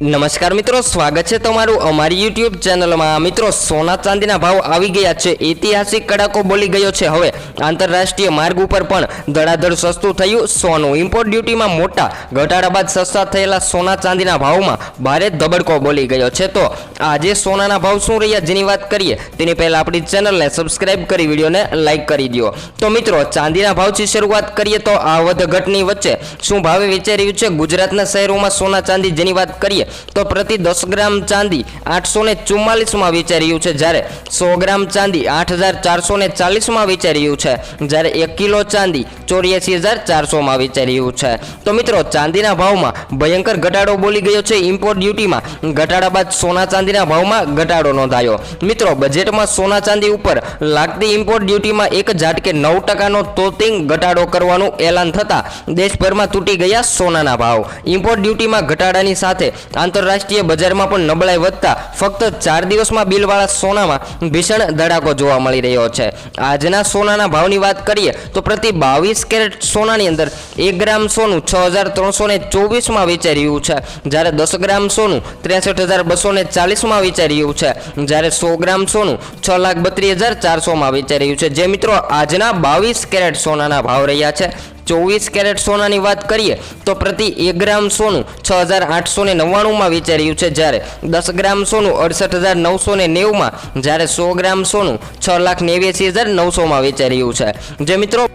નમસ્કાર મિત્રો, સ્વાગત છે તમારું અમારી યુટ્યુબ ચેનલમાં. મિત્રો, સોના ચાંદીના ભાવ આવી ગયા છે. ઐતિહાસિક કડાકો બોલી ગયો છે. હવે આંતરરાષ્ટ્રીય માર્ગ ઉપર પણ ધડાધડ સસ્તું થયું. સોનું ઇમ્પોર્ટ ડ્યુટીમાં મોટા ઘટાડા બાદ સસ્તા થયેલા સોના ચાંદીના ભાવમાં ભારે ધબડકો બોલી ગયો છે. તો આજે સોનાના ભાવ શું રહ્યા જેની વાત કરીએ, તેની પહેલાં આપણી ચેનલને સબસ્ક્રાઇબ કરી, વિડીયોને લાઇક કરી દો તો મિત્રો, ચાંદીના ભાવથી શરૂઆત કરીએ તો આ વધઘટની વચ્ચે શું ભાવે વેચાઈ રહ્યું છે? ગુજરાતના શહેરોમાં સોના ચાંદી જેની વાત કરીએ તો પ્રતિ દસ ગ્રામ ચાંદી આઠસો ને ચુમ્માલીસમાં વેચાઈ રહ્યું છે. જ્યારે સો ગ્રામ ચાંદી આઠ હજાર ચારસો ને ચાલીસમાં વેચાઈ રહ્યું છે. જ્યારે એક કિલો ચાંદી ચોર્યાસી હજાર ચારસોમાં વેચાઈ રહ્યું છે. તો મિત્રો, ચાંદીના ભાવમાં ભયંકર ઘટાડો બોલી ગયો છે. ઇમ્પોર્ટ ડ્યુટીમાં ઘટાડા બાદ સોના ચાંદીના ભાવમાં ઘટાડો નોંધાયો. મિત્રો બજેટમાં સોના ચાંદી ઉપર લાગતી ઇમ્પોર્ટ ડ્યુટીમાં એક ઝાટકે નવ ટકાનો તોતિંગ ઘટાડો કરવાનું એલાન થતાં દેશભરમાં તૂટી ગયા સોનાના ભાવ. ઇમ્પોર્ટ ડ્યુટીમાં ઘટાડાની સાથે આંતરરાષ્ટ્રીય બજારમાં પણ નબળાઈ વધતા ફક્ત ચાર દિવસમાં બિલવાળા સોનામાં ભીષણ ધડાકો જોવા મળી રહ્યો છે. આજના સોનાના ભાવની વાત કરીએ તો પ્રતિ બાવીસ કેરેટ સોનાની અંદર એક ગ્રામ સોનું છ હજાર ત્રણસો ને ચોવીસમાં વેચાઈ રહ્યું છે. જ્યારે દસ ગ્રામ સોનું ત્રેસઠ હજાર બસો ને ચાલીસમાં વેચાઈ રહ્યું છે. જ્યારે સો ગ્રામ સોનું છ લાખ બત્રીસ હજાર ચારસોમાં વેચાઈ રહ્યું છે. જે મિત્રો આજના બાવીસ કેરેટ સોનાના ભાવ રહ્યા છે. ચોવીસ કેરેટ સોનાની વાત કરીએ, તો પ્રતિ એક ગ્રામ સોનું છ હજાર આઠસો ને નવ્વાણુંમાં વેચાયું છે. જ્યારે દસ ગ્રામ સોનું અડસઠ હજાર નવસો ને નેવુંમાં, જ્યારે સો ગ્રામ સોનું છ લાખ નેવ્યાસી હજાર નવસોમાં વેચાઈ રહ્યું છે. જે મિત્રો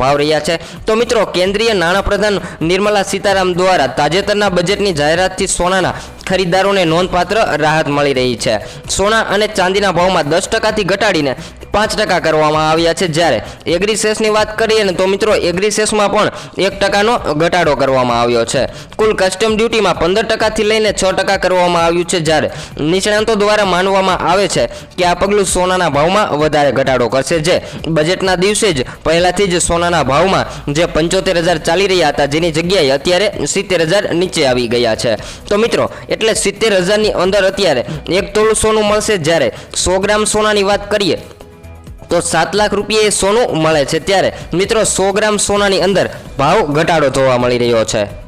ભાવ રહ્યા છે, તો મિત્રો કેન્દ્રીય નાણાપ્રધાન નિર્મલા સીતારામ દ્વારા તાજેતરના બજેટની જાહેરાતથી સોનાના ખરીદદારોને નોંધપાત્ર રાહત મળી રહી છે. સોના અને ચાંદીના ભાવમાં દસ ટકાથી ઘટાડીને પાંચ ટકા કરવામાં આવ્યા છે. જ્યારે એગ્રી સેસની વાત કરીએ ને તો મિત્રો એગ્રી સેસમાં પણ એક ટકાનો ઘટાડો કરવામાં આવ્યો છે. કુલ કસ્ટમ ડ્યુટીમાં પંદર ટકાથી લઈને છ ટકા કરવામાં આવ્યું છે. જ્યારે નિષ્ણાંતો દ્વારા માનવામાં આવે છે કે આ પગલું સોનાના ભાવમાં વધારે ઘટાડો કરશે. જે બજેટના દિવસે જ પહેલાથી જ સોનાના ભાવમાં જે પંચોતેર હજાર ચાલી રહ્યા હતા, જેની જગ્યાએ અત્યારે સિત્તેર હજાર નીચે આવી ગયા છે. તો મિત્રો, એટલે સિત્તેર હજારની અંદર અત્યારે એક તોલું સોનું મળશે. જ્યારે સો ગ્રામ સોનાની વાત કરીએ તો સાત લાખ રૂપિયે સોનું મળે છે ત્યારે. મિત્રો, સો ગ્રામ સોનાની અંદર ભાવ ઘટાડો જોવા મળી રહ્યો છે.